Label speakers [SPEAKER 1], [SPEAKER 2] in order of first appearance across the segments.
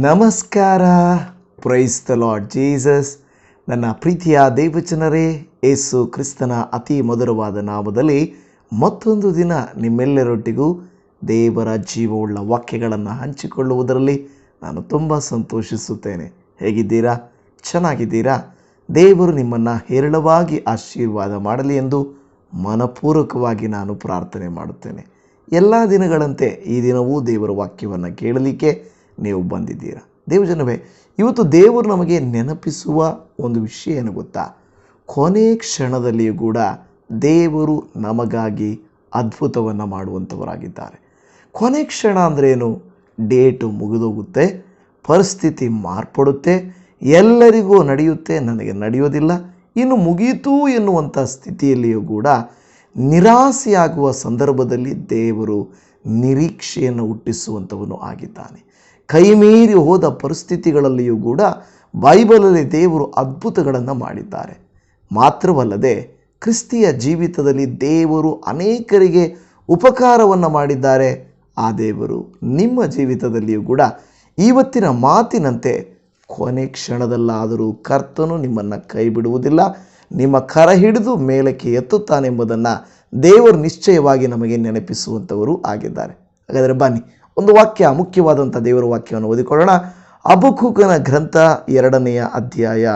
[SPEAKER 1] ನಮಸ್ಕಾರ. Praise the lord Jesus ನನ್ನ ಪ್ರೀತಿಯ ದೇವಚನರೇ ಏಸು ಕ್ರಿಸ್ತನ ಅತಿ ಮಧುರವಾದ ನಾಮದಲ್ಲಿ ಮತ್ತೊಂದು ದಿನ ನಿಮ್ಮೆಲ್ಲರೊಟ್ಟಿಗೂ ದೇವರ ಜೀವವುಳ್ಳ ವಾಕ್ಯಗಳನ್ನು ಹಂಚಿಕೊಳ್ಳುವುದರಲ್ಲಿ ನಾನು ತುಂಬ ಸಂತೋಷಿಸುತ್ತೇನೆ. ಹೇಗಿದ್ದೀರಾ? ಚೆನ್ನಾಗಿದ್ದೀರಾ? ದೇವರು ನಿಮ್ಮನ್ನು ಹೇರಳವಾಗಿ ಆಶೀರ್ವಾದ ಮಾಡಲಿ ಎಂದು ಮನಪೂರ್ವಕವಾಗಿ ನಾನು ಪ್ರಾರ್ಥನೆ ಮಾಡುತ್ತೇನೆ. ಎಲ್ಲ ದಿನಗಳಂತೆ ಈ ದಿನವೂ ದೇವರ ವಾಕ್ಯವನ್ನು ಕೇಳಲಿಕ್ಕೆ ನೀವು ಬಂದಿದ್ದೀರಾ? ದೇವಜನವೇ, ಇವತ್ತು ದೇವರು ನಮಗೆ ನೆನಪಿಸುವ ಒಂದು ವಿಷಯ ಏನು ಗೊತ್ತಾ? ಕೊನೆ ಕ್ಷಣದಲ್ಲಿಯೂ ಕೂಡ ದೇವರು ನಮಗಾಗಿ ಅದ್ಭುತವನ್ನು ಮಾಡುವಂಥವರಾಗಿದ್ದಾರೆ. ಕೊನೆ ಕ್ಷಣ ಅಂದ್ರೇನು ಡೇಟು ಮುಗಿದೋಗುತ್ತೆ, ಪರಿಸ್ಥಿತಿ ಮಾರ್ಪಡುತ್ತೆ, ಎಲ್ಲರಿಗೂ ನಡೆಯುತ್ತೆ, ನನಗೆ ನಡೆಯೋದಿಲ್ಲ, ಇನ್ನು ಮುಗೀತು ಎನ್ನುವಂಥ ಸ್ಥಿತಿಯಲ್ಲಿಯೂ ಕೂಡ ನಿರಾಸೆಯಾಗುವ ಸಂದರ್ಭದಲ್ಲಿ ದೇವರು ನಿರೀಕ್ಷೆಯನ್ನು ಹುಟ್ಟಿಸುವಂಥವನು ಆಗಿದ್ದಾನೆ. ಕೈಮೀರಿ ಹೋದ ಪರಿಸ್ಥಿತಿಗಳಲ್ಲಿಯೂ ಕೂಡ ಬೈಬಲಲ್ಲಿ ದೇವರು ಅದ್ಭುತಗಳನ್ನು ಮಾಡಿದ್ದಾರೆ. ಮಾತ್ರವಲ್ಲದೆ ಕ್ರಿಸ್ತಿಯ ಜೀವಿತದಲ್ಲಿ ದೇವರು ಅನೇಕರಿಗೆ ಉಪಕಾರವನ್ನು ಮಾಡಿದ್ದಾರೆ. ಆ ದೇವರು ನಿಮ್ಮ ಜೀವಿತದಲ್ಲಿಯೂ ಕೂಡ ಇವತ್ತಿನ ಮಾತಿನಂತೆ ಕೊನೆ ಕ್ಷಣದಲ್ಲಾದರೂ ಕರ್ತನು ನಿಮ್ಮನ್ನು ಕೈ ಬಿಡುವುದಿಲ್ಲ ನಿಮ್ಮ ಕರ ಹಿಡಿದು ಮೇಲಕ್ಕೆ ಎತ್ತುತ್ತಾನೆಂಬುದನ್ನು ದೇವರು ನಿಶ್ಚಯವಾಗಿ ನಮಗೆ ನೆನಪಿಸುವಂಥವರು ಆಗಿದ್ದಾರೆ. ಹಾಗಾದರೆ ಬನ್ನಿ ಒಂದು ವಾಕ್ಯ ಮುಖ್ಯವಾದಂಥ ದೇವರ ವಾಕ್ಯವನ್ನು ಓದಿಕೊಳ್ಳೋಣ. ಅಬುಕುಕನ ಗ್ರಂಥ ಎರಡನೆಯ ಅಧ್ಯಾಯ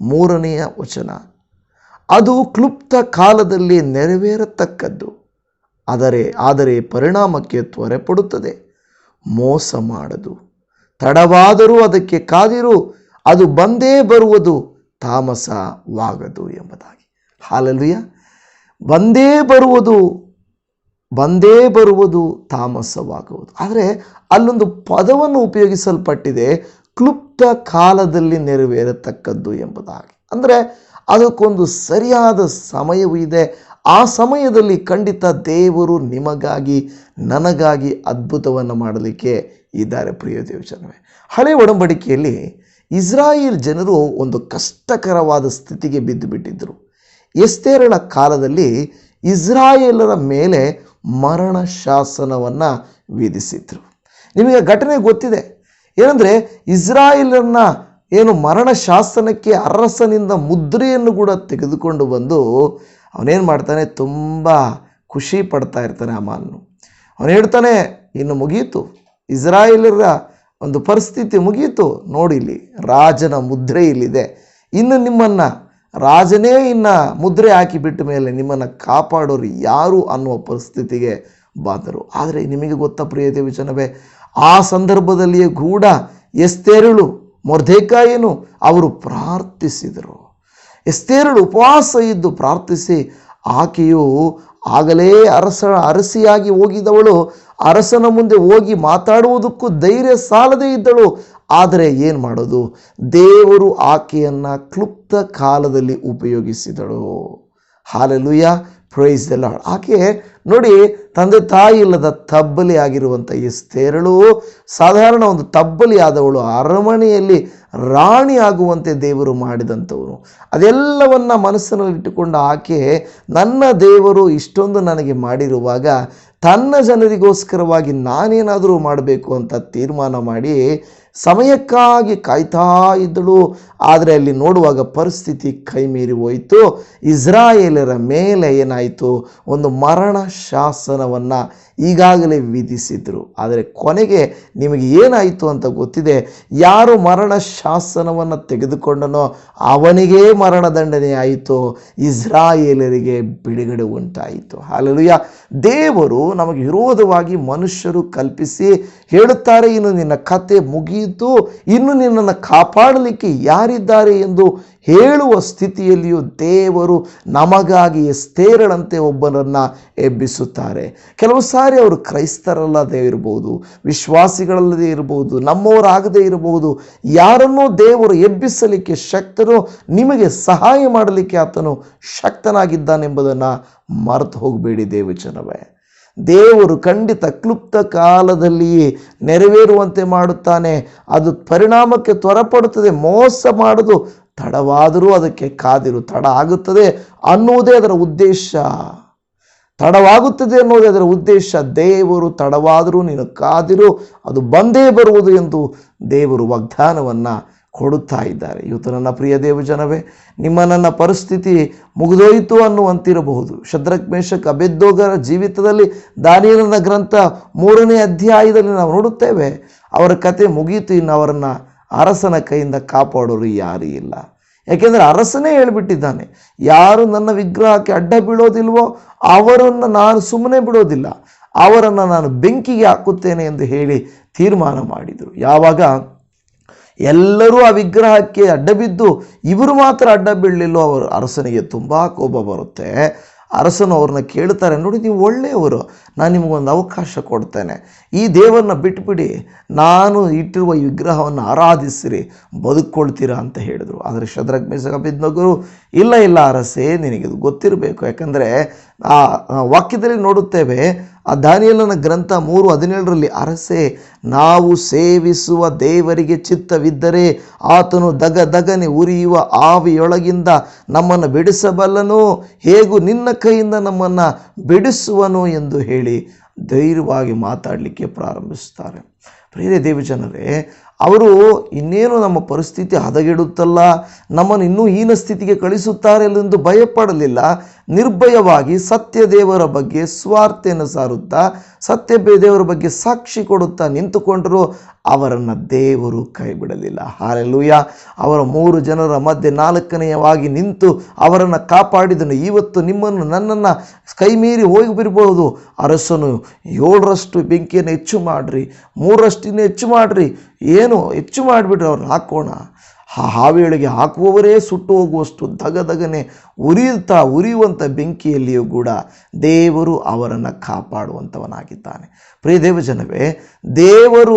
[SPEAKER 1] ಮೂರನೆಯ ವಚನ. ಅದು ಕ್ಲುಪ್ತ ಕಾಲದಲ್ಲಿ ನೆರವೇರತಕ್ಕದ್ದು. ಆದರೆ ಆದರೆ ಪರಿಣಾಮಕ್ಕೆ ತ್ವರೆ ಪಡುತ್ತದೆ ಮೋಸ ಮಾಡದು. ತಡವಾದರೂ ಅದಕ್ಕೆ ಕಾದಿರು. ಅದು ಬಂದೇ ಬರುವುದು ತಾಮಸವಾಗದು ಎಂಬುದಾಗಿ. ಹಾಲಲ್ವಿಯ ಬಂದೇ ಬರುವುದು ಬಂದೇ ಬರುವುದು ತಾಮಸವಾಗುವುದು. ಆದರೆ ಅಲ್ಲೊಂದು ಪದವನ್ನು ಉಪಯೋಗಿಸಲ್ಪಟ್ಟಿದೆ, ಕ್ಲುಪ್ತ ಕಾಲದಲ್ಲಿ ನೆರವೇರತಕ್ಕದ್ದು ಎಂಬುದಾಗಿ. ಅಂದರೆ ಅದಕ್ಕೊಂದು ಸರಿಯಾದ ಸಮಯವೂ ಇದೆ. ಆ ಸಮಯದಲ್ಲಿ ಖಂಡಿತ ದೇವರು ನಿಮಗಾಗಿ, ನನಗಾಗಿ ಅದ್ಭುತವನ್ನು ಮಾಡಲಿಕ್ಕೆ ಇದ್ದಾರೆ ಪ್ರಿಯ ದೇವಜನವೇ. ಹಳೆ ಒಡಂಬಡಿಕೆಯಲ್ಲಿ ಇಸ್ರಾಯೇಲ್ ಜನರು ಒಂದು ಕಷ್ಟಕರವಾದ ಸ್ಥಿತಿಗೆ ಬಿದ್ದು ಬಿಟ್ಟಿದ್ದರು ಎಸ್ತೇರಳ ಕಾಲದಲ್ಲಿ ಇಸ್ರಾಯೇಲರ ಮೇಲೆ ಮರಣ ಶಾಸನವನ್ನು ವಿಧಿಸಿದ್ರು. ನಿಮಗೆ ಘಟನೆ ಗೊತ್ತಿದೆ. ಏನಂದರೆ ಇಸ್ರಾಯೇಲರನ್ನ ಏನು ಮರಣ ಶಾಸನಕ್ಕೆ ಅರಸನಿಂದ ಮುದ್ರೆಯನ್ನು ಕೂಡ ತೆಗೆದುಕೊಂಡು ಬಂದು ಅವನೇನು ಮಾಡ್ತಾನೆ? ತುಂಬ ಖುಷಿ ಪಡ್ತಾ ಇರ್ತಾನೆ ಅಮಾನು ಅವನು ಹೇಳ್ತಾನೆ, ಇನ್ನು ಮುಗೀತು. ಇಸ್ರಾಯೇಲರ ಒಂದು ಪರಿಸ್ಥಿತಿ ಮುಗೀತು. ನೋಡಿಲಿ ರಾಜನ ಮುದ್ರೆ ಇಲ್ಲಿದೆ. ಇನ್ನು ನಿಮ್ಮನ್ನು ರಾಜನೇ ಇನ್ನ ಮುದ್ರೆ ಹಾಕಿ ಬಿಟ್ಟ ಮೇಲೆ ನಿಮ್ಮನ್ನು ಕಾಪಾಡೋರು ಯಾರು ಅನ್ನುವ ಪರಿಸ್ಥಿತಿಗೆ ಬಾದರು. ಆದರೆ ನಿಮಗೆ ಗೊತ್ತ ಪ್ರಿಯ ವಿಚನವೇ ಆ ಸಂದರ್ಭದಲ್ಲಿಯೇ ಕೂಡ ಎಸ್ತೇರಳು ಮೊರ್ಧೇಕಾಯನು ಅವರು ಪ್ರಾರ್ಥಿಸಿದರು. ಎಸ್ತೇರಳು ಉಪವಾಸ ಇದ್ದು ಪ್ರಾರ್ಥಿಸಿ, ಆಕೆಯು ಆಗಲೇ ಅರಸ, ಅರಸಿಯಾಗಿ ಹೋಗಿದವಳು. ಅರಸನ ಮುಂದೆ ಹೋಗಿ ಮಾತಾಡುವುದಕ್ಕೂ ಧೈರ್ಯ ಸಾಲದೇ ಇದ್ದಳು. ಆದರೆ ಏನು ಮಾಡೋದು? ದೇವರು ಆಕೆಯನ್ನು ಕ್ಲುಪ್ತ ಕಾಲದಲ್ಲಿ ಉಪಯೋಗಿಸಿದಳು. ಹಾಲೆಲುಯ್ಯ ಪ್ರೈಸ್ ಎಲ್ಲ ಆಕೆ ನೋಡಿ, ತಂದೆ ತಾಯಿ ಇಲ್ಲದ ತಬ್ಬಲಿ ಆಗಿರುವಂಥ ಎಸ್ತೇರಳು, ಸಾಧಾರಣ ಒಂದು ತಬ್ಬಲಿ ಆದವಳು, ಅರಮನೆಯಲ್ಲಿ ರಾಣಿ ಆಗುವಂತೆ ದೇವರು ಮಾಡಿದಂಥವನು. ಅದೆಲ್ಲವನ್ನು ಮನಸ್ಸಿನಲ್ಲಿಟ್ಟುಕೊಂಡ ಆಕೆ, ನನ್ನ ದೇವರು ಇಷ್ಟೊಂದು ನನಗೆ ಮಾಡಿರುವಾಗ ತನ್ನ ಜನರಿಗೋಸ್ಕರವಾಗಿ ನಾನೇನಾದರೂ ಮಾಡಬೇಕು ಅಂತ ತೀರ್ಮಾನ ಮಾಡಿ ಸಮಯಕ್ಕಾಗಿ ಕಾಯ್ತಾ ಇದ್ದಳು. ಆದರೆ ಅಲ್ಲಿ ನೋಡುವಾಗ ಪರಿಸ್ಥಿತಿ ಕೈಮೀರಿ ಹೋಯಿತು. ಇಸ್ರಾಯೇಲರ ಮೇಲೆ ಏನಾಯಿತು? ಒಂದು ಮರಣ ಶಾಸನವನ್ನು ಈಗಾಗಲೇ ವಿಧಿಸಿದರು. ಆದರೆ ಕೊನೆಗೆ ನಿಮಗೆ ಏನಾಯಿತು ಅಂತ ಗೊತ್ತಿದೆ? ಯಾರು ಮರಣ ಶಾಸನವನ್ನು ತೆಗೆದುಕೊಂಡನೋ ಅವನಿಗೇ ಮರಣದಂಡನೆ ಆಯಿತು. ಇಸ್ರಾಯೇಲರಿಗೆ ಬಿಡುಗಡೆ ಉಂಟಾಯಿತು. ಹಾಲೆಲುಯ್ಯ. ದೇವರು ನಮಗೆ ವಿರೋಧವಾಗಿ ಮನುಷ್ಯರು ಕಲ್ಪಿಸಿ ಹೇಳುತ್ತಾರೆ. ಇನ್ನು ನಿನ್ನ ಕತೆ ಮುಗಿಯಿತು ಇನ್ನು ನಿನ್ನನ್ನು ಕಾಪಾಡಲಿಕ್ಕೆ ಯಾರಿದ್ದಾರೆ ಎಂದು ಹೇಳುವ ಸ್ಥಿತಿಯಲ್ಲಿಯೂ ದೇವರು ನಮಗಾಗಿ ಎಸ್ತೇರಳಂತೆ ಒಬ್ಬನನ್ನು ಎಬ್ಬಿಸುತ್ತಾರೆ. ಕೆಲವು ಸಾರಿ ಅವರು ಕ್ರೈಸ್ತರಲ್ಲದೆ ಇರಬಹುದು ವಿಶ್ವಾಸಿಗಳಲ್ಲದೆ ಇರಬಹುದು ನಮ್ಮವರಾಗದೇ ಇರಬಹುದು ಯಾರನ್ನೂ ದೇವರು ಎಬ್ಬಿಸಲಿಕ್ಕೆ ಶಕ್ತನು, ನಿಮಗೆ ಸಹಾಯ ಮಾಡಲಿಕ್ಕೆ ಆತನು ಶಕ್ತನಾಗಿದ್ದಾನೆಂಬುದನ್ನು ಮರೆತು ಹೋಗಬೇಡಿ ದೇವಚನವೇ ದೇವರು ಖಂಡಿತ ಕ್ಲುಪ್ತ ಕಾಲದಲ್ಲಿಯೇ ನೆರವೇರುವಂತೆ ಮಾಡುತ್ತಾನೆ. ಅದು ಪರಿಣಾಮಕ್ಕೆ ತ್ವರಪಡುತ್ತದೆ. ಮೋಸ ಮಾಡೋದು ತಡವಾದರೂ ಅದಕ್ಕೆ ಕಾದಿರು, ತಡ ಆಗುತ್ತದೆ ಅನ್ನುವುದೇ ಅದರ ಉದ್ದೇಶ. ತಡವಾಗುತ್ತದೆ ಅನ್ನೋದೇ ಅದರ ಉದ್ದೇಶ. ದೇವರು ತಡವಾದರೂ ನೀನು ಕಾದಿರು, ಅದು ಬಂದೇ ಬರುವುದು ಎಂದು ದೇವರು ವಾಗ್ದಾನವನ್ನು ಕೊಡುತ್ತಾ ಇದ್ದಾರೆ. ಇವತ್ತು ನನ್ನ ಪ್ರಿಯ ದೇವಜನವೇ, ನಿಮ್ಮ ನನ್ನ ಪರಿಸ್ಥಿತಿ ಮುಗಿದೋಯಿತು ಅನ್ನುವಂತಿರಬಹುದು. ಶದ್ರಕ್ಮೇಶಕ್ ಅಬೆದ್ದೋಗರ ಜೀವಿತದಲ್ಲಿ ದಾನಿಯಲನ ಗ್ರಂಥ ಮೂರನೇ ಅಧ್ಯಾಯದಲ್ಲಿ ನಾವು ನೋಡುತ್ತೇವೆ, ಅವರ ಕತೆ ಮುಗಿಯಿತು ಇನ್ನು ಅವರನ್ನು ಅರಸನ ಕೈಯಿಂದ ಕಾಪಾಡೋರು ಯಾರೂ ಇಲ್ಲ. ಯಾಕೆಂದರೆ ಅರಸನೇ ಹೇಳಿಬಿಟ್ಟಿದ್ದಾನೆ, ಯಾರು ನನ್ನ ವಿಗ್ರಹಕ್ಕೆ ಅಡ್ಡ ಬೀಳೋದಿಲ್ವೋ ಅವರನ್ನು ನಾನು ಸುಮ್ಮನೆ ಬಿಡೋದಿಲ್ಲ, ಅವರನ್ನು ನಾನು ಬೆಂಕಿಗೆ ಹಾಕುತ್ತೇನೆ ಎಂದು ಹೇಳಿ ತೀರ್ಮಾನ ಮಾಡಿದರು. ಯಾವಾಗ? ಎಲ್ಲರೂ ಆ ವಿಗ್ರಹಕ್ಕೆ ಅಡ್ಡ ಬಿದ್ದು ಇವರು ಮಾತ್ರ ಅಡ್ಡ ಬೀಳಲಿಲ್ಲೋ ಅವರು ಅರಸನಿಗೆ ತುಂಬ ಕೋಪ ಬರುತ್ತೆ. ಅರಸನು ಅವ್ರನ್ನ ಕೇಳ್ತಾರೆ, ನೋಡಿ, ನೀವು ಒಳ್ಳೆಯವರು, ನಾನು ನಿಮಗೊಂದು ಅವಕಾಶ ಕೊಡ್ತೇನೆ. ಈ ದೇವರನ್ನ ಬಿಟ್ಬಿಡಿ, ನಾನು ಇಟ್ಟಿರುವ ಈ ವಿಗ್ರಹವನ್ನು ಆರಾಧಿಸಿರಿ, ಬದುಕೊಳ್ತೀರಾ ಅಂತ ಹೇಳಿದರು. ಆದರೆ ಶದ್ರಗ್ ಮೇಸಕ ಬಿದ್ದನಗರು ಇಲ್ಲ ಇಲ್ಲ ಅರಸೆ, ನಿನಗಿದು ಗೊತ್ತಿರಬೇಕು. ಯಾಕಂದರೆ ಆ ವಾಕ್ಯದಲ್ಲಿ ನೋಡುತ್ತೇವೆ ಆ ದಾನಿಯಲನ ಗ್ರಂಥ ಮೂರು ಹದಿನೇಳರಲ್ಲಿ, ಅರಸೆ, ನಾವು ಸೇವಿಸುವ ದೇವರಿಗೆ ಚಿತ್ತವಿದ್ದರೆ ಆತನು ದಗ ದಗನೆ ಉರಿಯುವ ಆವಿಯೊಳಗಿಂದ ನಮ್ಮನ್ನು ಬಿಡಿಸಬಲ್ಲನು. ಹೇಗೂ ನಿನ್ನ ಕೈಯಿಂದ ನಮ್ಮನ್ನು ಬಿಡಿಸುವನು ಎಂದು ಹೇಳಿ ಧೈರ್ಯವಾಗಿ ಮಾತಾಡಲಿಕ್ಕೆ ಪ್ರಾರಂಭಿಸ್ತಾರೆ ಪ್ರಿಯರೇ ದೇವಜನರೇ, ಅವರು ಇನ್ನೇನು ನಮ್ಮ ಪರಿಸ್ಥಿತಿ ಹದಗೆಡುತ್ತಲ್ಲ? ನಮ್ಮನ್ನು ಇನ್ನೂ ಹೀನ ಸ್ಥಿತಿಗೆ ಕಳಿಸುತ್ತಾರೆ ಎಂದು ಭಯಪಡಲಿಲ್ಲ. ನಿರ್ಭಯವಾಗಿ ಸತ್ಯ ದೇವರ ಬಗ್ಗೆ ಸ್ವಾರ್ಥೆಯನ್ನು ಸಾರುತ್ತಾ, ಸತ್ಯ ದೇವರ ಬಗ್ಗೆ ಸಾಕ್ಷಿ ಕೊಡುತ್ತಾ ನಿಂತುಕೊಂಡರು ಅವರನ್ನು ದೇವರು ಕೈ ಬಿಡಲಿಲ್ಲ ಹಾಲೆಲೂಯ. ಅವರ ಮೂರು ಜನರ ಮಧ್ಯೆ ನಾಲ್ಕನೆಯವಾಗಿ ನಿಂತು ಅವರನ್ನು ಕಾಪಾಡಿದನು. ಇವತ್ತು ನಿಮ್ಮನ್ನು ನನ್ನನ್ನು ಕೈ ಮೀರಿ ಹೋಗಿ ಅರಸನು, ಏಳರಷ್ಟು ಬೆಂಕಿಯನ್ನು ಹೆಚ್ಚು ಮಾಡಿರಿ ಮೂರಷ್ಟಿನ ಹೆಚ್ಚು ಮಾಡಿರಿ. ಏನು ಹೆಚ್ಚು ಮಾಡಿಬಿಟ್ರೆ ಅವ್ರನ್ನ ಹಾಕೋಣ. ಆ ಹಾವೇಳಿಗೆ ಹಾಕುವವರೇ ಸುಟ್ಟು ಹೋಗುವಷ್ಟು ದಗದಗನೆ ಉರಿಯುತ್ತಾ ಉರಿಯುವಂಥ ಬೆಂಕಿಯಲ್ಲಿಯೂ ಕೂಡ ದೇವರು ಅವರನ್ನು ಕಾಪಾಡುವಂಥವನಾಗಿದ್ದಾನೆ ಪ್ರಿಯ ದೇವಜನವೇ, ದೇವರು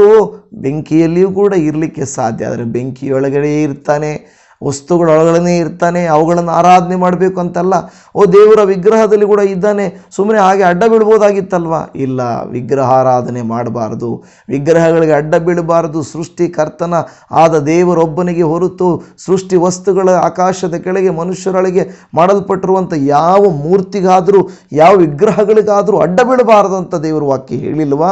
[SPEAKER 1] ಬೆಂಕಿಯಲ್ಲಿಯೂ ಕೂಡ ಇರಲಿಕ್ಕೆ ಸಾಧ್ಯ, ಆದರೆ ಬೆಂಕಿಯೊಳಗಡೆ ಇರ್ತಾನೆ. ವಸ್ತುಗಳೊಳಗಡೆ ಇರ್ತಾನೆ, ಅವುಗಳನ್ನು ಆರಾಧನೆ ಮಾಡಬೇಕು ಅಂತಲ್ಲ. ಓ, ದೇವರ ವಿಗ್ರಹದಲ್ಲಿ ಕೂಡ ಇದ್ದಾನೆ. ಸುಮ್ಮನೆ ಹಾಗೆ ಅಡ್ಡ ಬೀಳ್ಬೋದಾಗಿತ್ತಲ್ವಾ? ಇಲ್ಲ, ವಿಗ್ರಹಾರಾಧನೆ ಮಾಡಬಾರ್ದು. ವಿಗ್ರಹಗಳಿಗೆ ಅಡ್ಡ ಬೀಳಬಾರದು. ಸೃಷ್ಟಿಕರ್ತನ ಆದ ದೇವರೊಬ್ಬನಿಗೆ ಹೊರತು ಸೃಷ್ಟಿ ವಸ್ತುಗಳ ಆಕಾಶದ ಕೆಳಗೆ ಮನುಷ್ಯರೊಳಗೆ ಮಾಡಲ್ಪಟ್ಟಿರುವಂಥ ಯಾವ ಮೂರ್ತಿಗಾದರೂ, ಯಾವ ವಿಗ್ರಹಗಳಿಗಾದರೂ ಅಡ್ಡ ಬೀಳಬಾರದು ಅಂತ ದೇವರ ವಾಕ್ಯ ಹೇಳಿಲ್ವಾ?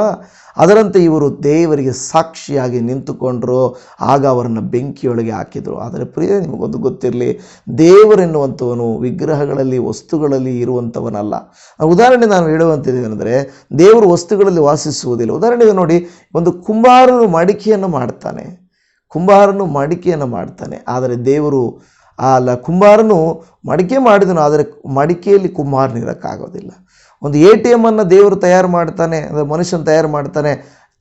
[SPEAKER 1] ಅದರಂತೆ ಇವರು ದೇವರಿಗೆ ಸಾಕ್ಷಿಯಾಗಿ ನಿಂತುಕೊಂಡರು. ಆಗ ಅವರನ್ನು ಬೆಂಕಿಯೊಳಗೆ ಹಾಕಿದರು. ಆದರೆ ಪ್ರಿಯ ನಿಮಗೊಂದು ಗೊತ್ತಿರಲಿ ದೇವರೆನ್ನುವಂಥವನು ವಿಗ್ರಹಗಳಲ್ಲಿ, ವಸ್ತುಗಳಲ್ಲಿ ಇರುವಂಥವನಲ್ಲ. ಉದಾಹರಣೆ ನಾನು ಹೇಳುವಂಥದ್ದೇನೆಂದರೆ ದೇವರು ವಸ್ತುಗಳಲ್ಲಿ ವಾಸಿಸುವುದಿಲ್ಲ. ಉದಾಹರಣೆಗೆ ನೋಡಿ, ಒಂದು ಕುಂಬಾರನು ಮಡಿಕೆಯನ್ನು ಮಾಡ್ತಾನೆ. ಕುಂಬಾರನು ಮಡಿಕೆಯನ್ನು ಮಾಡ್ತಾನೆ. ಆದರೆ ದೇವರು, ಅಲ್ಲ, ಕುಂಬಾರನು ಮಡಿಕೆ ಮಾಡಿದನು, ಆದರೆ ಮಡಿಕೆಯಲ್ಲಿ ಕುಂಬಾರನಿರೋಕ್ಕಾಗೋದಿಲ್ಲ ಒಂದು ಎ ಟಿ ಎಮ್ಮನ್ನು ದೇವರು ತಯಾರು ಮಾಡ್ತಾನೆ, ಅಂದರೆ ಮನುಷ್ಯನ ತಯಾರು ಮಾಡ್ತಾನೆ.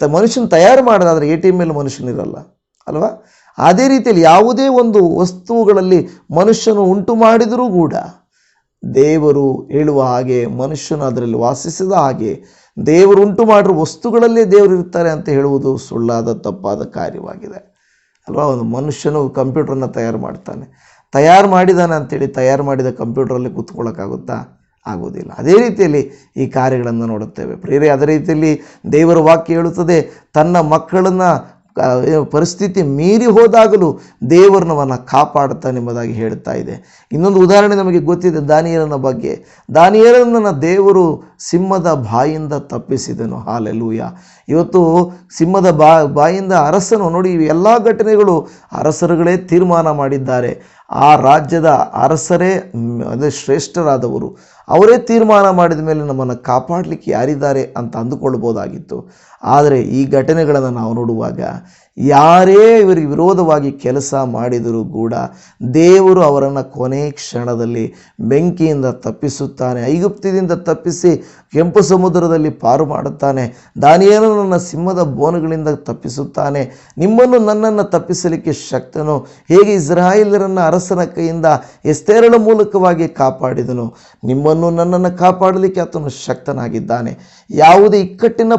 [SPEAKER 1] ತ ಮನುಷ್ಯನ ತಯಾರು ಮಾಡೋದಾದರೆ ಎ ಟಿ ಎಂ ಮೇಲೆ ಮನುಷ್ಯನಿರಲ್ಲ ಅಲ್ವಾ? ಅದೇ ರೀತಿಯಲ್ಲಿ ಯಾವುದೇ ಒಂದು ವಸ್ತುಗಳಲ್ಲಿ ಮನುಷ್ಯನು ಉಂಟು ಮಾಡಿದರೂ ಕೂಡ ದೇವರು ಹೇಳುವ ಹಾಗೆ, ಮನುಷ್ಯನು ಅದರಲ್ಲಿ ವಾಸಿಸಿದ ಹಾಗೆ, ದೇವರು ಉಂಟು ಮಾಡಿರೋ ವಸ್ತುಗಳಲ್ಲೇ ದೇವರು ಇರ್ತಾರೆ ಅಂತ ಹೇಳುವುದು ಸುಳ್ಳಾದ, ತಪ್ಪಾದ ಕಾರ್ಯವಾಗಿದೆ. ಅಲ್ವಾ? ಒಂದು ಮನುಷ್ಯನು ಕಂಪ್ಯೂಟರನ್ನು ತಯಾರು ಮಾಡ್ತಾನೆ. ತಯಾರು ಮಾಡಿದಾನೆ ಅಂತೇಳಿ ತಯಾರು ಮಾಡಿದ ಕಂಪ್ಯೂಟರಲ್ಲಿ ಕೂತ್ಕೊಳ್ಳೋಕ್ಕಾಗುತ್ತಾ ಆಗೋದಿಲ್ಲ ಅದೇ ರೀತಿಯಲ್ಲಿ ಈ ಕಾರ್ಯಗಳನ್ನು ನೋಡುತ್ತೇವೆ. ಪ್ರೇರೆ ಅದೇ ರೀತಿಯಲ್ಲಿ ದೇವರ ವಾಕ್ಯ ಹೇಳುತ್ತದೆ, ತನ್ನ ಮಕ್ಕಳನ್ನು ಪರಿಸ್ಥಿತಿ ಮೀರಿ ಹೋದಾಗಲೂ ದೇವರನವನ್ನು ಕಾಪಾಡುತ್ತಾ ನಿಮ್ಮದಾಗಿ ಹೇಳ್ತಾ ಇದೆ. ಇನ್ನೊಂದು ಉದಾಹರಣೆ ನಮಗೆ ಗೊತ್ತಿದೆ ದಾನಿಯರನ ಬಗ್ಗೆ. ದಾನಿಯರನ್ನ ದೇವರು ಸಿಂಹದ ಬಾಯಿಂದ ತಪ್ಪಿಸಿದನು. ಹಾಲೆಲೂಯ. ಇವತ್ತು ಸಿಂಹದ ಬಾ, ಬಾಯಿಂದ ಅರಸನು, ನೋಡಿ ಎಲ್ಲ ಘಟನೆಗಳು ಅರಸರುಗಳೇ ತೀರ್ಮಾನ ಮಾಡಿದ್ದಾರೆ. ಆ ರಾಜ್ಯದ ಅರಸರೇ ಅದೇ ಶ್ರೇಷ್ಠರಾದವರು. ಅವರೇ ತೀರ್ಮಾನ ಮಾಡಿದ ಮೇಲೆ ನಮ್ಮನ್ನು ಕಾಪಾಡಲಿಕ್ಕೆ ಯಾರಿದ್ದಾರೆ ಅಂತ ಅಂದುಕೊಳ್ಬೋದಾಗಿತ್ತು. ಆದರೆ ಈ ಘಟನೆಗಳನ್ನು ನಾವು ನೋಡುವಾಗ ಯಾರೇ ಇವರಿಗೆ ವಿರೋಧವಾಗಿ ಕೆಲಸ ಮಾಡಿದರೂ ಕೂಡ ದೇವರು ಅವರನ್ನು ಕೊನೆ ಕ್ಷಣದಲ್ಲಿ ಬೆಂಕಿಯಿಂದ ತಪ್ಪಿಸುತ್ತಾನೆ ಐಗುಪ್ತದಿಂದ ತಪ್ಪಿಸಿ ಕೆಂಪು ಸಮುದ್ರದಲ್ಲಿ ಪಾರು ಮಾಡುತ್ತಾನೆ ದಾನಿಯೇಲನನ್ನು ಸಿಂಹದ ಬೋನುಗಳಿಂದ ತಪ್ಪಿಸುತ್ತಾನೆ, ನಿಮ್ಮನ್ನು ನನ್ನನ್ನು ತಪ್ಪಿಸಲಿಕ್ಕೆ ಶಕ್ತನು, ಹೇಗೆ ಇಸ್ರಾಯೇಲರನ್ನು ಅರಸನ ಕೈಯಿಂದ ಎಸ್ತೇರಳ ಮೂಲಕವಾಗಿ ಕಾಪಾಡಿದನು, ನಿಮ್ಮನ್ನು ನನ್ನನ್ನು ಕಾಪಾಡಲಿಕ್ಕೆ ಆತನು ಶಕ್ತನಾಗಿದ್ದಾನೆ, ಯಾವುದೇ ಇಕ್ಕಟ್ಟಿನ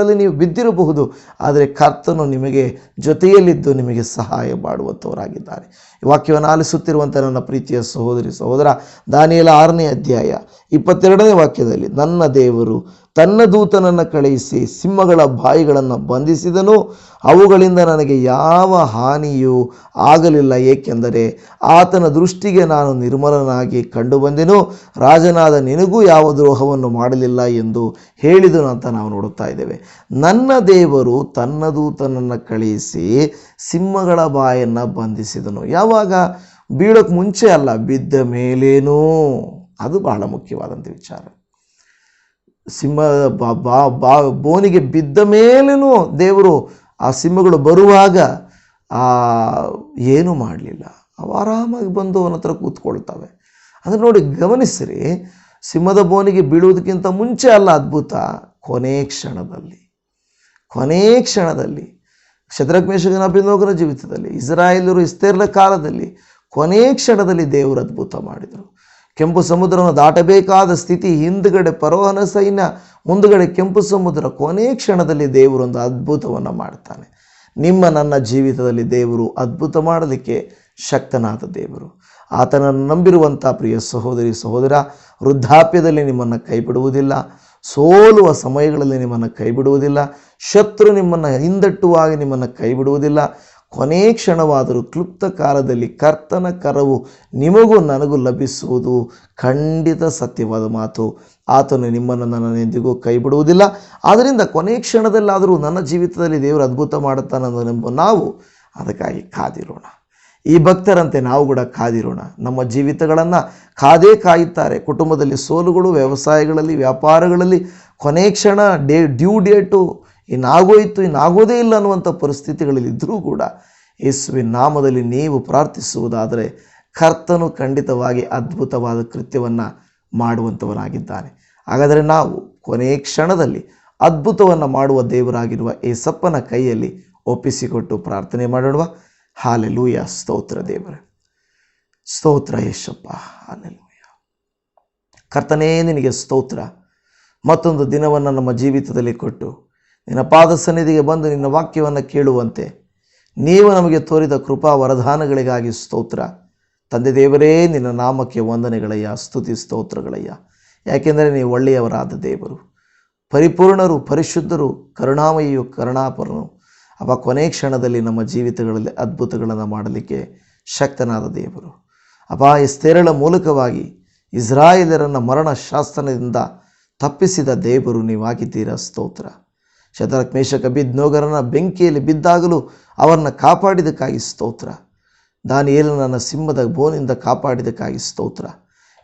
[SPEAKER 1] ಪರಿಸ್ಥಿತಿಗಳಲ್ಲಿ ನೀವು ಬಿದ್ದಿರಬಹುದು, ಆದರೆ ಕರ್ತನು ನಿಮಗೆ ಜೊತೆಯಲ್ಲಿದ್ದು ನಿಮಗೆ ಸಹಾಯ ಮಾಡುವಂಥವರಾಗಿದ್ದಾರೆ ವಾಕ್ಯವನ್ನು ಆಲಿಸುತ್ತಿರುವಂಥ ನನ್ನ ಪ್ರೀತಿಯ ಸಹೋದರಿ ಸಹೋದರ, ದಾನಿಯಲ ಆರನೇ ಅಧ್ಯಾಯ ಇಪ್ಪತ್ತೆರಡನೇ ವಾಕ್ಯದಲ್ಲಿ, ನನ್ನ ದೇವರು ತನ್ನ ದೂತನನ್ನು ಕಳುಹಿಸಿ ಸಿಂಹಗಳ ಬಾಯಿಗಳನ್ನು ಬಂಧಿಸಿದನು. ಅವುಗಳಿಂದ ನನಗೆ ಯಾವ ಹಾನಿಯೂ ಆಗಲಿಲ್ಲ. ಏಕೆಂದರೆ ಆತನ ದೃಷ್ಟಿಗೆ ನಾನು ನಿರ್ಮಲನಾಗಿ ಕಂಡುಬಂದೆನು. ರಾಜನಾದ ನಿನಗೂ ಯಾವ ದ್ರೋಹವನ್ನು ಮಾಡಲಿಲ್ಲ ಎಂದು ಹೇಳಿದನು ಅಂತ ನಾವು ನೋಡುತ್ತಾ ಇದ್ದೇವೆ. ನನ್ನ ದೇವರು ತನ್ನ ದೂತನನ್ನು ಕಳುಹಿಸಿ ಸಿಂಹಗಳ ಬಾಯನ್ನು ಬಂಧಿಸಿದನು. ಯಾವಾಗ? ಬೀಳೋಕ್ಕೆ ಮುಂಚೆ ಅಲ್ಲ, ಬಿದ್ದ ಮೇಲೇನೂ. ಅದು ಬಹಳ ಮುಖ್ಯವಾದಂಥ ವಿಚಾರ. ಸಿಂಹ ಬಾ ಬಾ ಬೋನಿಗೆ ಬಿದ್ದ ಮೇಲೂ ದೇವರು ಆ ಸಿಂಹಗಳು ಬರುವಾಗ ಏನೂ ಮಾಡಲಿಲ್ಲ. ಅವು ಆರಾಮಾಗಿ ಬಂದು ಅವನ ಹತ್ರ ಕೂತ್ಕೊಳ್ತವೆ. ಅದನ್ನು ನೋಡಿ ಗಮನಿಸಿರಿ, ಸಿಂಹದ ಬೋನಿಗೆ ಬೀಳುವುದಕ್ಕಿಂತ ಮುಂಚೆ ಅಲ್ಲ ಅದ್ಭುತ, ಕೊನೆ ಕ್ಷಣದಲ್ಲಿ. ಕೊನೆ ಕ್ಷಣದಲ್ಲಿ. ಶತ್ರುಘ್ನೇಶಗನ ಅಭಿನೋಗನ ಜೀವಿತದಲ್ಲಿ ಇಸ್ರಾಯೇಲರು ಇಸ್ತೇರ್ಲ ಕಾಲದಲ್ಲಿ ಕೊನೆ ಕ್ಷಣದಲ್ಲಿ ದೇವರು ಅದ್ಭುತ ಮಾಡಿದರು. ಕೆಂಪು ಸಮುದ್ರವನ್ನು ದಾಟಬೇಕಾದ ಸ್ಥಿತಿ ಹಿಂದುಗಡೆ ಪರೋಹನ ಸೈನ್ಯ, ಮುಂದುಗಡೆ ಕೆಂಪು ಸಮುದ್ರ. ಕೊನೆ ಕ್ಷಣದಲ್ಲಿ ದೇವರು ಒಂದು ಅದ್ಭುತವನ್ನು ಮಾಡ್ತಾನೆ. ನಿಮ್ಮ ನನ್ನ ಜೀವಿತದಲ್ಲಿ ದೇವರು ಅದ್ಭುತ ಮಾಡಲಿಕ್ಕೆ ಶಕ್ತನಾದ ದೇವರು. ಆತನನ್ನು ನಂಬಿರುವಂಥ ಪ್ರಿಯ ಸಹೋದರಿ, ಸಹೋದರ, ವೃದ್ಧಾಪ್ಯದಲ್ಲಿ ನಿಮ್ಮನ್ನು ಕೈ ಬಿಡುವುದಿಲ್ಲ ಸೋಲುವ ಸಮಯಗಳಲ್ಲಿ ನಿಮ್ಮನ್ನು ಕೈ ಬಿಡುವುದಿಲ್ಲ ಶತ್ರು ನಿಮ್ಮನ್ನು ಹಿಂದಟ್ಟುವಾಗಿ ನಿಮ್ಮನ್ನು ಕೈ ಬಿಡುವುದಿಲ್ಲ ಕೊನೆ ಕ್ಷಣವಾದರೂ ಕ್ಲುಪ್ತ ಕಾಲದಲ್ಲಿ ಕರ್ತನ ಕರವು ನಿಮಗೂ ನನಗೂ ಲಭಿಸುವುದು ಖಂಡಿತ ಸತ್ಯವಾದ ಮಾತು. ಆತನು ನಿಮ್ಮನ್ನು ನನ್ನನೆಂದಿಗೂ ಕೈ ಬಿಡುವುದಿಲ್ಲ ಆದ್ದರಿಂದ ಕೊನೆ ಕ್ಷಣದಲ್ಲಾದರೂ ನನ್ನ ಜೀವಿತದಲ್ಲಿ ದೇವರು ಅದ್ಭುತ ಮಾಡುತ್ತಾನೆಂಬ ನಾವು, ಅದಕ್ಕಾಗಿ ಕಾದಿರೋಣ. ಈ ಭಕ್ತರಂತೆ ನಾವು ಕೂಡ ಕಾದಿರೋಣ. ನಮ್ಮ ಜೀವಿತಗಳನ್ನು ಕಾದೇ ಕಾಯುತ್ತಾರೆ. ಕುಟುಂಬದಲ್ಲಿ ಸೋಲುಗಳು, ವ್ಯವಸಾಯಗಳಲ್ಲಿ, ವ್ಯಾಪಾರಗಳಲ್ಲಿ, ಕೊನೆ ಕ್ಷಣ ಡೇ, ಡ್ಯೂ ಡೇಟು ಇನ್ನಾಗೋಯ್ತು, ಇನ್ನಾಗೋದೇ ಇಲ್ಲ ಅನ್ನುವಂಥ ಪರಿಸ್ಥಿತಿಗಳಲ್ಲಿ ಇದ್ದರೂ ಕೂಡ ಯೇಸುವಿನ ನಾಮದಲ್ಲಿ ನೀವು ಪ್ರಾರ್ಥಿಸುವುದಾದರೆ ಕರ್ತನು ಖಂಡಿತವಾಗಿ ಅದ್ಭುತವಾದ ಕೃತ್ಯವನ್ನು ಮಾಡುವಂಥವನಾಗಿದ್ದಾನೆ. ಹಾಗಾದರೆ ನಾವು ಕೊನೆಯ ಕ್ಷಣದಲ್ಲಿ ಅದ್ಭುತವನ್ನು ಮಾಡುವ ದೇವರಾಗಿರುವ ಏಸಪ್ಪನ ಕೈಯಲ್ಲಿ ಒಪ್ಪಿಸಿಕೊಟ್ಟು ಪ್ರಾರ್ಥನೆ ಮಾಡೋಣ ಹಾಲೆಲೂಯ. ಸ್ತೋತ್ರ ದೇವರೇ. ಸ್ತೋತ್ರ ಯಶಪ್ಪ ಹಾಲೆಲೂಯ. ಕರ್ತನೇ, ನಿನಗೆ ಸ್ತೋತ್ರ. ಮತ್ತೊಂದು ದಿನವನ್ನು ನಮ್ಮ ಜೀವಿತದಲ್ಲಿ ಕೊಟ್ಟು ನಿನ್ನ ಪಾದ ಸನ್ನಿಧಿಗೆ ಬಂದು ನಿನ್ನ ವಾಕ್ಯವನ್ನು ಕೇಳುವಂತೆ ನೀವು ನಮಗೆ ತೋರಿದ ಕೃಪಾ ವರದಾನಗಳಿಗಾಗಿ ಸ್ತೋತ್ರ. ತಂದೆ ದೇವರೇ, ನಿನ್ನ ನಾಮಕ್ಕೆ ವಂದನೆಗಳಯ್ಯ, ಸ್ತುತಿ ಸ್ತೋತ್ರಗಳಯ್ಯ. ಯಾಕೆಂದರೆ ನೀವು ಒಳ್ಳೆಯವರಾದ ದೇವರು. ಪರಿಪೂರ್ಣರು, ಪರಿಶುದ್ಧರು, ಕರುಣಾಮಯಿಯು ಕರುಣಾಪರನು. ಅವ ಕೊನೆ ಕ್ಷಣದಲ್ಲಿ ನಮ್ಮ ಜೀವಿತಗಳಲ್ಲಿ ಅದ್ಭುತಗಳನ್ನು ಮಾಡಲಿಕ್ಕೆ ಶಕ್ತನಾದ ದೇವರು. ಅಪ ಎಸ್ತೇರಳ ಮೂಲಕವಾಗಿ ಇಸ್ರಾಯೇಲರನ್ನು ಮರಣ ಶಾಸನದಿಂದ ತಪ್ಪಿಸಿದ ದೇವರು ನೀವಾಗಿದ್ದೀರ? ಸ್ತೋತ್ರ. ಶತರಕ್ ಮೇಷಕ ಬಿದ್ನೋಗರನ ಬೆಂಕಿಯಲ್ಲಿ ಬಿದ್ದಾಗಲೂ ಅವರನ್ನು ಕಾಪಾಡಿದಕ್ಕಾಗಿ ಸ್ತೋತ್ರ. ದಾನಿಯೇಲನನ್ನ ಸಿಂಹದ ಬೋನಿಂದ ಕಾಪಾಡಿದಕ್ಕಾಗಿ ಸ್ತೋತ್ರ.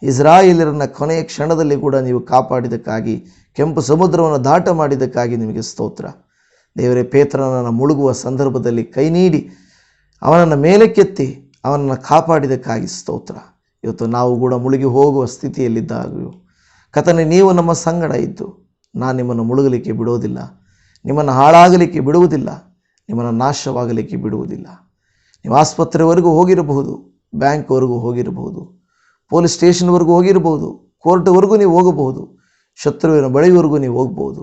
[SPEAKER 1] ಇಸ್ರಾಯೇಲರನ್ನ ಕೊನೆಯ ಕ್ಷಣದಲ್ಲಿ ಕೂಡ ನೀವು ಕಾಪಾಡಿದಕ್ಕಾಗಿ ಕೆಂಪು ಸಮುದ್ರವನ್ನು ದಾಟ ಮಾಡಿದ್ದಕ್ಕಾಗಿ ನಿಮಗೆ ಸ್ತೋತ್ರ. ದೇವರೇ ಪೇತ್ರನನ್ನು ಮುಳುಗುವ ಸಂದರ್ಭದಲ್ಲಿ ಕೈ ನೀಡಿ, ಅವನನ್ನು ಮೇಲಕ್ಕೆತ್ತಿ, ಅವನನ್ನು ಕಾಪಾಡಿದಕ್ಕಾಗಿ ಸ್ತೋತ್ರ. ಇವತ್ತು ನಾವು ಕೂಡ ಮುಳುಗಿ ಹೋಗುವ ಸ್ಥಿತಿಯಲ್ಲಿದ್ದಾಗಲೂ ಕಥನೆ ನೀವು ನಮ್ಮ ಸಂಗಡ ಇದ್ದು, ನಾನು ನಿಮ್ಮನ್ನು ಮುಳುಗಲಿಕ್ಕೆ ಬಿಡುವುದಿಲ್ಲ ನಿಮ್ಮನ್ನು ಹಾಳಾಗಲಿಕ್ಕೆ ಬಿಡುವುದಿಲ್ಲ, ನಿಮ್ಮನ್ನು ನಾಶವಾಗಲಿಕ್ಕೆ ಬಿಡುವುದಿಲ್ಲ. ನೀವು ಆಸ್ಪತ್ರೆವರೆಗೂ ಹೋಗಿರಬಹುದು, ಬ್ಯಾಂಕ್ವರೆಗೂ ಹೋಗಿರಬಹುದು, ಪೊಲೀಸ್ ಸ್ಟೇಷನ್ವರೆಗೂ ಹೋಗಿರಬಹುದು, ಕೋರ್ಟ್ವರೆಗೂ ನೀವು ಹೋಗಬಹುದು, ಶತ್ರುವಿನ ಬಳಿವರೆಗೂ ನೀವು ಹೋಗ್ಬೋದು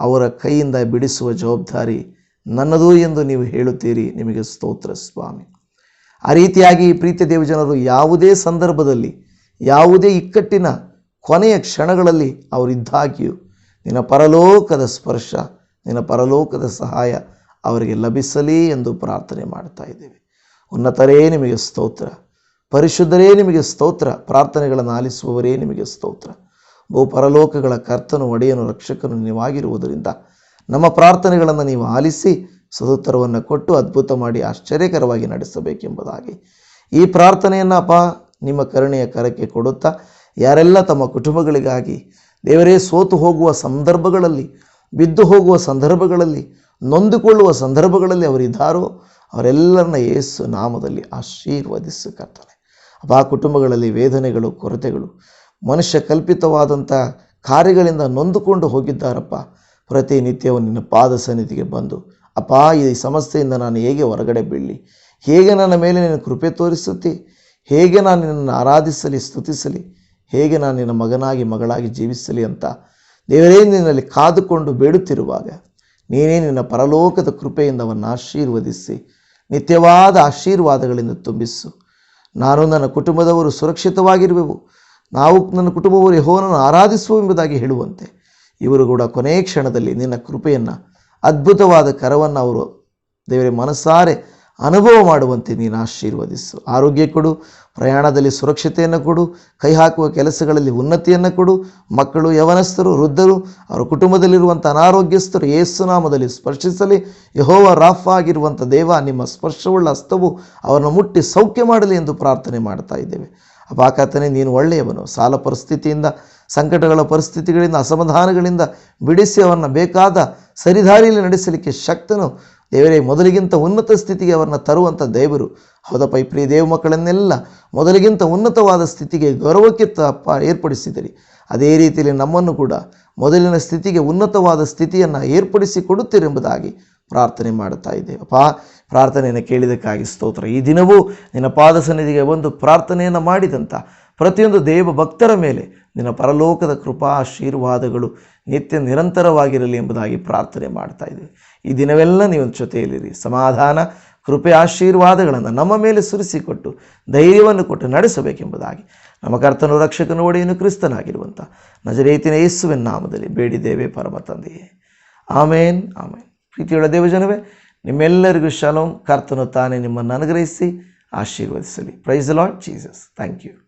[SPEAKER 1] ಅವರ ಕೈಯಿಂದ ಬಿಡಿಸುವ ಜವಾಬ್ದಾರಿ ನನ್ನದು ಎಂದು ನೀವು ಹೇಳುತ್ತೀರಿ. ನಿಮಗೆ ಸ್ತೋತ್ರ ಸ್ವಾಮಿ. ಆ ರೀತಿಯಾಗಿ ಈ ಪ್ರೀತಿಯ ದೇವಜನರು ಯಾವುದೇ ಸಂದರ್ಭದಲ್ಲಿ, ಯಾವುದೇ ಇಕ್ಕಟ್ಟಿನ ಕೊನೆಯ ಕ್ಷಣಗಳಲ್ಲಿ ಅವರಿದ್ದಾಗಿಯೂ, ನಿನ್ನ ಪರಲೋಕದ ಸ್ಪರ್ಶ ನಿನ್ನ ಪರಲೋಕದ ಸಹಾಯ ಅವರಿಗೆ ಲಭಿಸಲಿ ಎಂದು ಪ್ರಾರ್ಥನೆ ಮಾಡ್ತಾ ಇದ್ದೇವೆ. ಉನ್ನತರೇ ನಿಮಗೆ ಸ್ತೋತ್ರ. ಪರಿಶುದ್ಧರೇ ನಿಮಗೆ ಸ್ತೋತ್ರ. ಪ್ರಾರ್ಥನೆಗಳನ್ನು ಆಲಿಸುವವರೇ ನಿಮಗೆ ಸ್ತೋತ್ರ. ಭೂ ಪರಲೋಕಗಳ ಕರ್ತನು, ಒಡೆಯನು, ರಕ್ಷಕನು ನೀವಾಗಿರುವುದರಿಂದ ನಮ್ಮ ಪ್ರಾರ್ಥನೆಗಳನ್ನು ನೀವು ಆಲಿಸಿ ಸದುತ್ತರವನ್ನು ಕೊಟ್ಟು ಅದ್ಭುತ ಮಾಡಿ ಆಶ್ಚರ್ಯಕರವಾಗಿ ನಡೆಸಬೇಕೆಂಬುದಾಗಿ ಈ ಪ್ರಾರ್ಥನೆಯನ್ನು ಅಪ ನಿಮ್ಮ ಕರುಣೆಯ ಕರಕ್ಕೆ ಕೊಡುತ್ತಾ ಯಾರೆಲ್ಲ ತಮ್ಮ ಕುಟುಂಬಗಳಿಗಾಗಿ ದೇವರೇ ಸೋತು ಹೋಗುವ ಸಂದರ್ಭಗಳಲ್ಲಿ ಬಿದ್ದು ಹೋಗುವ ಸಂದರ್ಭಗಳಲ್ಲಿ, ನೊಂದುಕೊಳ್ಳುವ ಸಂದರ್ಭಗಳಲ್ಲಿ ಅವರಿದ್ದಾರೋ, ಅವರೆಲ್ಲರನ್ನ ಯೇಸು ನಾಮದಲ್ಲಿ ಆಶೀರ್ವದಿಸು ಕರ್ತನೆ. ಅಪ್ಪ, ಆ ಕುಟುಂಬಗಳಲ್ಲಿ ವೇದನೆಗಳು, ಕೊರತೆಗಳು, ಮನುಷ್ಯ ಕಲ್ಪಿತವಾದಂಥ ಕಾರ್ಯಗಳಿಂದ ನೊಂದುಕೊಂಡು ಹೋಗಿದ್ದಾರಪ್ಪ, ಪ್ರತಿನಿತ್ಯವು ನಿನ್ನ ಪಾದ ಸನ್ನಿಧಿಗೆ ಬಂದು, ಅಪ್ಪ, ಈ ಸಮಸ್ಯೆಯಿಂದ ನಾನು ಹೇಗೆ ಹೊರಗಡೆ ಬೀಳಲಿ? ಹೇಗೆ ನನ್ನ ಮೇಲೆ ನಿನ್ನ ಕೃಪೆ ತೋರಿಸುತ್ತಿ? ಹೇಗೆ ನಾನು ನಿನ್ನನ್ನು ಆರಾಧಿಸಲಿ, ಸ್ತುತಿಸಲಿ? ಹೇಗೆ ನಾನು ನಿನ್ನ ಮಗನಾಗಿ, ಮಗಳಾಗಿ ಜೀವಿಸಲಿ ಅಂತ ದೇವರೇ, ನಿನ್ನಲ್ಲಿ ಕಾದುಕೊಂಡು ಬೇಡುತ್ತಿರುವಾಗ ನೀನೇ ನಿನ್ನ ಪರಲೋಕದ ಕೃಪೆಯಿಂದ ಅವನ್ನು ಆಶೀರ್ವದಿಸಿ, ನಿತ್ಯವಾದ ಆಶೀರ್ವಾದಗಳಿಂದ ತುಂಬಿಸು. ನಾನು ನನ್ನ ಕುಟುಂಬದವರು ಸುರಕ್ಷಿತವಾಗಿರುವೆವು. ನಾವು ನನ್ನ ಕುಟುಂಬವರು ಯಹೋನನ್ನು ಆರಾಧಿಸುವ ಎಂಬುದಾಗಿ ಹೇಳುವಂತೆ, ಇವರು ಕೂಡ ಕೊನೆಯ ಕ್ಷಣದಲ್ಲಿ ನಿನ್ನ ಕೃಪೆಯನ್ನು ಅದ್ಭುತವಾದ ಕರವನ್ನು ಅವರು ದೇವರೇ ಮನಸ್ಸಾರೆ ಅನುಭವ ಮಾಡುವಂತೆ ನೀನು ಆಶೀರ್ವದಿಸು. ಆರೋಗ್ಯ ಕೊಡು, ಪ್ರಯಾಣದಲ್ಲಿ ಸುರಕ್ಷತೆಯನ್ನು ಕೊಡು, ಕೈ ಹಾಕುವ ಕೆಲಸಗಳಲ್ಲಿ ಉನ್ನತಿಯನ್ನು ಕೊಡು. ಮಕ್ಕಳು, ಯವನಸ್ಥರು, ವೃದ್ಧರು, ಅವರ ಕುಟುಂಬದಲ್ಲಿರುವಂಥ ಅನಾರೋಗ್ಯಸ್ಥರು ಯೇಸುನಾಮದಲ್ಲಿ ಸ್ಪರ್ಶಿಸಲಿ. ಯಹೋವ ರಾಫ ಆಗಿರುವಂಥ ದೇವ, ನಿಮ್ಮ ಸ್ಪರ್ಶವುಳ್ಳ ಹಸ್ತವು ಅವರನ್ನು ಮುಟ್ಟಿ ಸೌಖ್ಯ ಮಾಡಲಿ ಎಂದು ಪ್ರಾರ್ಥನೆ ಮಾಡ್ತಾ ಇದ್ದೇವೆ. ಅಪಾಕತನೆ ನೀನು ಒಳ್ಳೆಯವನು. ಸಾಲ ಪರಿಸ್ಥಿತಿಯಿಂದ, ಸಂಕಟಗಳ ಪರಿಸ್ಥಿತಿಗಳಿಂದ, ಅಸಮಾಧಾನಗಳಿಂದ ಬಿಡಿಸಿ ಅವರನ್ನು ಬೇಕಾದ ಸರಿದಾರಿಯಲ್ಲಿ ನಡೆಸಲಿಕ್ಕೆ ಶಕ್ತನು. ದೇವರೇ, ಮೊದಲಿಗಿಂತ ಉನ್ನತ ಸ್ಥಿತಿಗೆ ಅವರನ್ನು ತರುವಂಥ ದೇವರು. ಹೌದಪ್ಪ, ಈ ಪ್ರಿಯ ದೇವ ಮಕ್ಕಳನ್ನೆಲ್ಲ ಮೊದಲಿಗಿಂತ ಉನ್ನತವಾದ ಸ್ಥಿತಿಗೆ ಗೌರವಕ್ಕೆ ತಪ್ಪ ಏರ್ಪಡಿಸಿದಿರಿ. ಅದೇ ರೀತಿಯಲ್ಲಿ ನಮ್ಮನ್ನು ಕೂಡ ಮೊದಲಿನ ಸ್ಥಿತಿಗೆ ಉನ್ನತವಾದ ಸ್ಥಿತಿಯನ್ನು ಏರ್ಪಡಿಸಿ ಕೊಡುತ್ತೀರೆಂಬುದಾಗಿ ಪ್ರಾರ್ಥನೆ ಮಾಡುತ್ತಾ ಇದ್ದೇವೆ ಅಪ್ಪ ಪ್ರಾರ್ಥನೆಯನ್ನು ಕೇಳಿದಕ್ಕಾಗಿ ಸ್ತೋತ್ರ. ಈ ದಿನವೂ ನಿನ್ನ ಪಾದ ಸನ್ನಿಧಿಗೆ ಒಂದು ಪ್ರಾರ್ಥನೆಯನ್ನು ಮಾಡಿದಂಥ ಪ್ರತಿಯೊಂದು ದೇವ ಭಕ್ತರ ಮೇಲೆ ನಿನ್ನ ಪರಲೋಕದ ಕೃಪಾ, ಆಶೀರ್ವಾದಗಳು ನಿತ್ಯ ನಿರಂತರವಾಗಿರಲಿ ಎಂಬುದಾಗಿ ಪ್ರಾರ್ಥನೆ ಮಾಡ್ತಾ ಇದ್ದೀವಿ. ಈ ದಿನವೆಲ್ಲ ನೀವು ಜೊತೆಯಲ್ಲಿರಿ. ಸಮಾಧಾನ, ಕೃಪೆ, ಆಶೀರ್ವಾದಗಳನ್ನು ನಮ್ಮ ಮೇಲೆ ಸುರಿಸಿಕೊಟ್ಟು ಧೈರ್ಯವನ್ನು ಕೊಟ್ಟು ನಡೆಸಬೇಕೆಂಬುದಾಗಿ ನಮ್ಮ ಕರ್ತನು ರಕ್ಷಕನು ಒಡೆಯನು ಕ್ರಿಸ್ತನಾಗಿರುವಂಥ ನಜರೇತಿನ ಯೇಸುವಿನ ನಾಮದಲ್ಲಿ ಬೇಡಿದ್ದೇವೆ ಪರಮ ತಂದೆಯೇ. ಆಮೇನ್ ಆಮೇನ್. ಪ್ರೀತಿಯುಳ್ಳ ದೇವಜನವೇ, ನಿಮ್ಮೆಲ್ಲರಿಗೂ ಶಲೋಮ್ ಕರ್ತನು ತಾನೇ ನಿಮ್ಮನ್ನು ಅನುಗ್ರಹಿಸಿ, ಆಶೀರ್ವದಿಸಲಿ. Praise Lord Jesus thank you